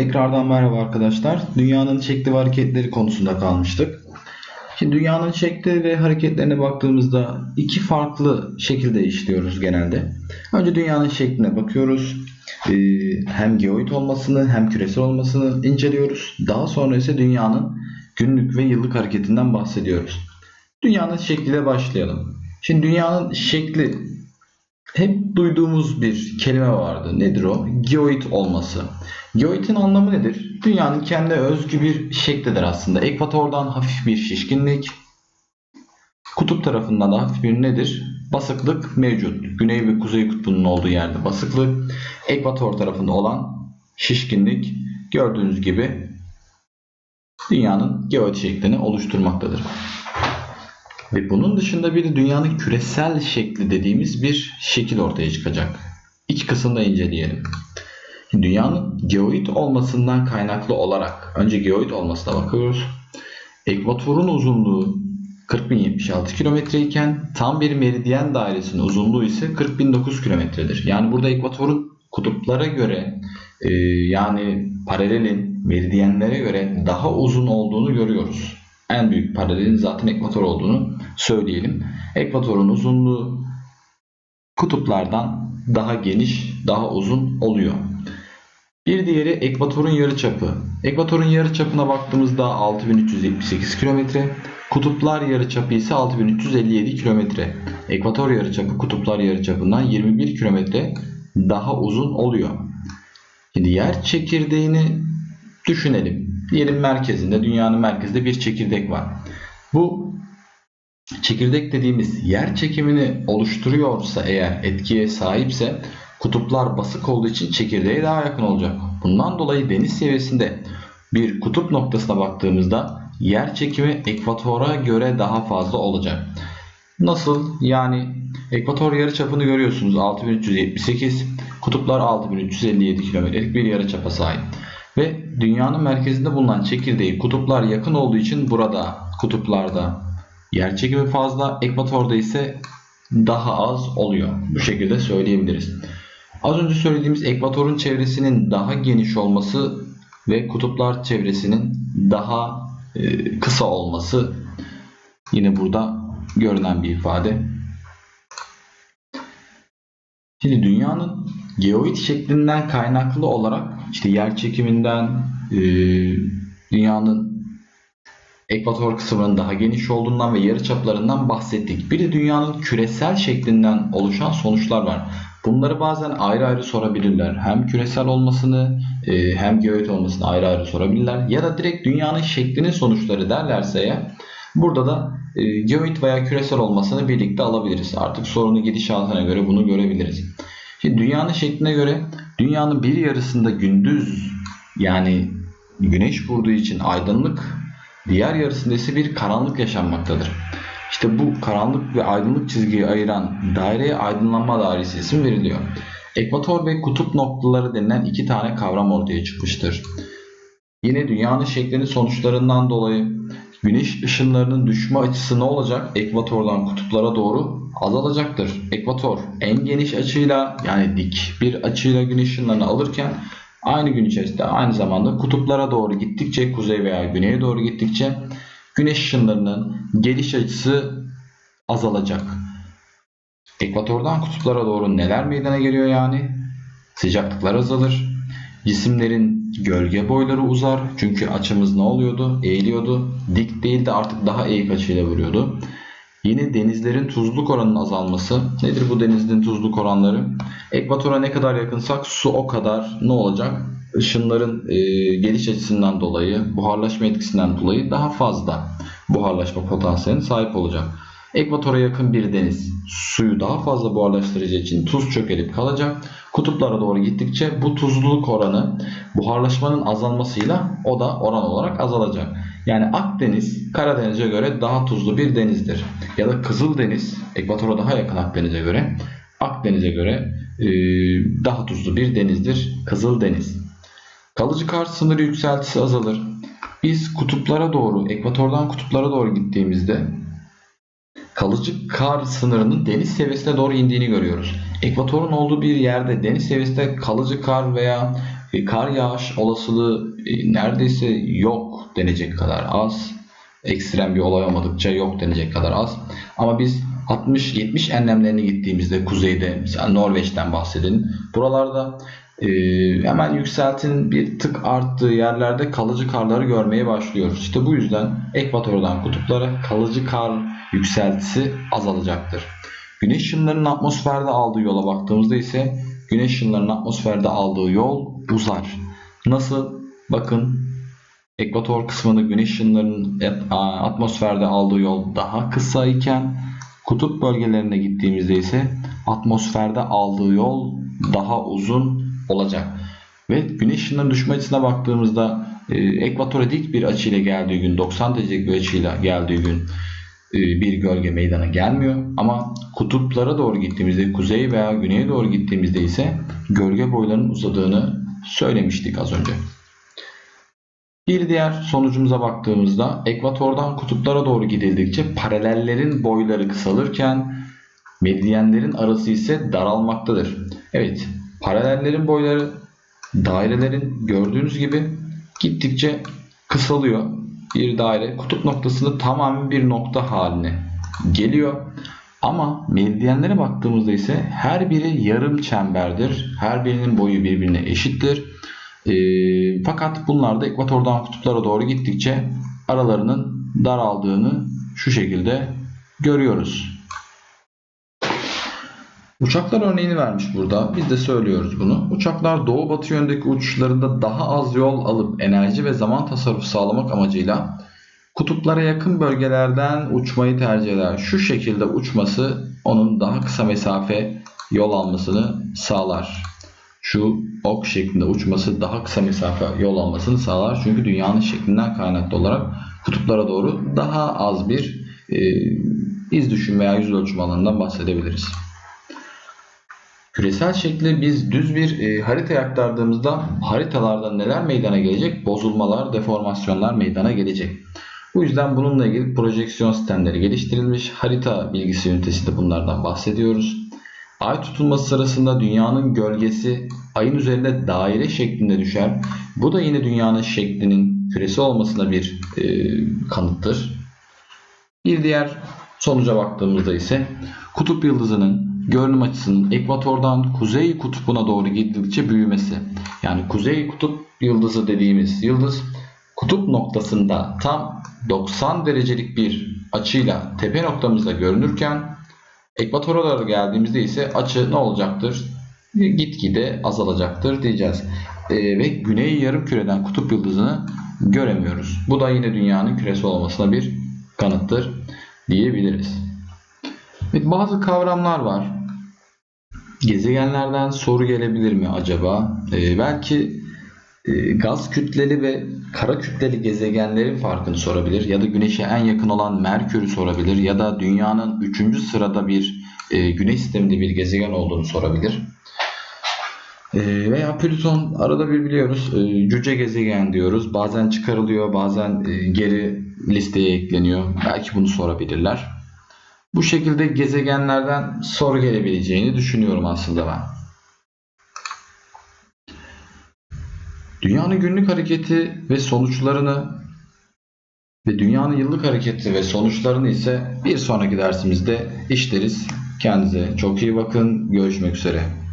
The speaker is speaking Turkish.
Tekrardan merhaba arkadaşlar. Dünyanın ve hareketleri konusunda kalmıştık. Şimdi dünyanın şekli ve hareketlerine baktığımızda iki farklı şekilde işliyoruz genelde. Önce dünyanın şekline bakıyoruz. Ee, hem geoid olmasını hem küresel olmasını inceliyoruz. Daha sonra ise dünyanın günlük ve yıllık hareketinden bahsediyoruz. Dünyanın şekliyle başlayalım. Şimdi dünyanın şekli hep duyduğumuz bir kelime vardı. Nedir o? Geoid olması. Geoid'in anlamı nedir? Dünyanın kendi özgü bir şeklidir aslında. Ekvatordan hafif bir şişkinlik, kutup tarafından da hafif bir nedir? Basıklık mevcut. Güney ve kuzey kutbunun olduğu yerde basıklık. Ekvator tarafında olan şişkinlik gördüğünüz gibi dünyanın geoid şeklini oluşturmaktadır. Ve bunun dışında bir de dünyanın küresel şekli dediğimiz bir şekil ortaya çıkacak. İki kısımda inceleyelim. Dünyanın geoid olmasından kaynaklı olarak önce geoid olmasına bakıyoruz. Ekvatorun uzunluğu 40.076 kilometre iken tam bir meridyen dairesinin uzunluğu ise 40.009 kilometredir. Yani burada ekvatorun kutuplara göre e, yani paralelin meridyenlere göre daha uzun olduğunu görüyoruz. En büyük paralelin zaten ekvator olduğunu söyleyelim. Ekvatorun uzunluğu kutuplardan daha geniş, daha uzun oluyor. Bir diğeri ekvatorun yarıçapı. Ekvatorun yarıçapına baktığımızda 6378 kilometre, kutuplar yarıçapı ise 6357 kilometre. Ekvator yarıçapı kutuplar yarıçapından 21 kilometre daha uzun oluyor. Şimdi yer çekirdeğini düşünelim. Diyelim merkezinde, dünyanın merkezinde bir çekirdek var. Bu çekirdek dediğimiz yer çekimini oluşturuyorsa eğer etkiye sahipse kutuplar basık olduğu için çekirdeğe daha yakın olacak. Bundan dolayı deniz seviyesinde bir kutup noktasına baktığımızda yer çekimi ekvatora göre daha fazla olacak. Nasıl? Yani ekvator yarıçapını görüyorsunuz 6378, kutuplar 6357 kilometrelik bir yarıçapa sahip. Ve dünyanın merkezinde bulunan çekirdeği kutuplar yakın olduğu için burada kutuplarda yer çekimi fazla, ekvatorda ise daha az oluyor. Bu şekilde söyleyebiliriz. Az önce söylediğimiz ekvatorun çevresinin daha geniş olması ve kutuplar çevresinin daha e, kısa olması yine burada görünen bir ifade. Şimdi dünyanın geoid şeklinden kaynaklı olarak işte yer çekiminden e, dünyanın ekvator kısmının daha geniş olduğundan ve yarıçaplarından bahsettik. Bir de dünyanın küresel şeklinden oluşan sonuçlar var. Bunları bazen ayrı ayrı sorabilirler. Hem küresel olmasını e, hem geoid olmasını ayrı ayrı sorabilirler. Ya da direkt dünyanın şeklinin sonuçları derlerse ya burada da e, geoid veya küresel olmasını birlikte alabiliriz. Artık sorunun gidişatına göre bunu görebiliriz. Şimdi dünyanın şekline göre dünyanın bir yarısında gündüz yani güneş vurduğu için aydınlık diğer yarısında ise bir karanlık yaşanmaktadır. İşte bu karanlık ve aydınlık çizgiyi ayıran daireye aydınlanma dairesi isim veriliyor. Ekvator ve kutup noktaları denilen iki tane kavram ortaya çıkmıştır. Yine dünyanın şeklinin sonuçlarından dolayı güneş ışınlarının düşme açısı ne olacak? Ekvatordan kutuplara doğru azalacaktır. Ekvator en geniş açıyla yani dik bir açıyla güneş ışınlarını alırken aynı gün içerisinde aynı zamanda kutuplara doğru gittikçe kuzey veya güneye doğru gittikçe güneş ışınlarının geliş açısı azalacak. Ekvatordan kutuplara doğru neler meydana geliyor yani? Sıcaklıklar azalır. Cisimlerin gölge boyları uzar. Çünkü açımız ne oluyordu? Eğiliyordu. Dik değil de artık daha eğik açıyla vuruyordu. Yine denizlerin tuzluk oranının azalması. Nedir bu denizlerin tuzluk oranları? Ekvatora ne kadar yakınsak su o kadar ne olacak? Işınların e, geliş açısından dolayı, buharlaşma etkisinden dolayı daha fazla buharlaşma potansiyeline sahip olacak. Ekvatora yakın bir deniz suyu daha fazla buharlaştıracağı için tuz çökelip kalacak. Kutuplara doğru gittikçe bu tuzluluk oranı buharlaşmanın azalmasıyla o da oran olarak azalacak. Yani Akdeniz Karadeniz'e göre daha tuzlu bir denizdir. Ya da Kızıldeniz ekvatora daha yakın Akdeniz'e göre Akdeniz'e göre e, daha tuzlu bir denizdir Kızıldeniz. Kalıcı kar sınırı yükseltisi azalır. Biz kutuplara doğru, ekvatordan kutuplara doğru gittiğimizde kalıcı kar sınırının deniz seviyesine doğru indiğini görüyoruz. Ekvatorun olduğu bir yerde deniz seviyesinde kalıcı kar veya e, kar yağış olasılığı e, neredeyse yok denecek kadar az. Ekstrem bir olay olmadıkça yok denecek kadar az. Ama biz 60-70 enlemlerine gittiğimizde kuzeyde mesela Norveç'ten bahsedelim. Buralarda e, hemen yükseltinin bir tık arttığı yerlerde kalıcı karları görmeye başlıyoruz. İşte bu yüzden ekvatordan kutuplara kalıcı kar yükseltisi azalacaktır. Güneş ışınlarının atmosferde aldığı yola baktığımızda ise güneş ışınlarının atmosferde aldığı yol uzar. Nasıl? Bakın ekvator kısmında güneş ışınlarının atmosferde aldığı yol daha kısa iken kutup bölgelerine gittiğimizde ise atmosferde aldığı yol daha uzun olacak. Ve güneş ışınlarının düşme açısına baktığımızda e, ekvatora dik bir açıyla geldiği gün 90 derecelik bir açıyla geldiği gün e, bir gölge meydana gelmiyor. Ama kutuplara doğru gittiğimizde kuzey veya güneye doğru gittiğimizde ise gölge boylarının uzadığını söylemiştik az önce. Bir diğer sonucumuza baktığımızda ekvatordan kutuplara doğru gidildikçe paralellerin boyları kısalırken medyenlerin arası ise daralmaktadır. Evet, paralellerin boyları dairelerin gördüğünüz gibi gittikçe kısalıyor. Bir daire kutup noktasında tamamen bir nokta haline geliyor. Ama medyenlere baktığımızda ise her biri yarım çemberdir. Her birinin boyu birbirine eşittir. E, fakat bunlar da ekvatordan kutuplara doğru gittikçe aralarının daraldığını şu şekilde görüyoruz. Uçaklar örneğini vermiş burada. Biz de söylüyoruz bunu. Uçaklar doğu batı yöndeki uçuşlarında daha az yol alıp enerji ve zaman tasarrufu sağlamak amacıyla kutuplara yakın bölgelerden uçmayı tercih eder. Şu şekilde uçması onun daha kısa mesafe yol almasını sağlar. Şu ok şeklinde uçması daha kısa mesafe yol almasını sağlar. Çünkü dünyanın şeklinden kaynaklı olarak kutuplara doğru daha az bir e, iz düşüm veya yüz ölçüm alanından bahsedebiliriz. Küresel şekli biz düz bir e, haritaya aktardığımızda haritalarda neler meydana gelecek? Bozulmalar, deformasyonlar meydana gelecek. Bu yüzden bununla ilgili projeksiyon sistemleri geliştirilmiş. Harita bilgisi ünitesi de bunlardan bahsediyoruz. Ay tutulması sırasında dünyanın gölgesi ayın üzerinde daire şeklinde düşer. Bu da yine dünyanın şeklinin küresi olmasına bir e, kanıttır. Bir diğer sonuca baktığımızda ise kutup yıldızının görünüm açısının ekvatordan kuzey kutbuna doğru gidildikçe büyümesi. Yani kuzey kutup yıldızı dediğimiz yıldız kutup noktasında tam 90 derecelik bir açıyla tepe noktamızda görünürken ekvatora doğru geldiğimizde ise açı ne olacaktır? Gitgide azalacaktır diyeceğiz. Ee, ve güney yarım küreden kutup yıldızını göremiyoruz. Bu da yine dünyanın küresi olmasına bir kanıttır diyebiliriz. Evet, bazı kavramlar var. Gezegenlerden soru gelebilir mi acaba? Ee, belki e, gaz kütleli ve kara kütleli gezegenlerin farkını sorabilir ya da Güneş'e en yakın olan Merkür'ü sorabilir ya da Dünya'nın 3. sırada bir e, Güneş sisteminde bir gezegen olduğunu sorabilir. E, veya Plüton arada bir biliyoruz e, cüce gezegen diyoruz. Bazen çıkarılıyor, bazen e, geri listeye ekleniyor. Belki bunu sorabilirler. Bu şekilde gezegenlerden soru gelebileceğini düşünüyorum aslında ben. Dünyanın günlük hareketi ve sonuçlarını ve dünyanın yıllık hareketi ve sonuçlarını ise bir sonraki dersimizde işleriz. Kendinize çok iyi bakın. Görüşmek üzere.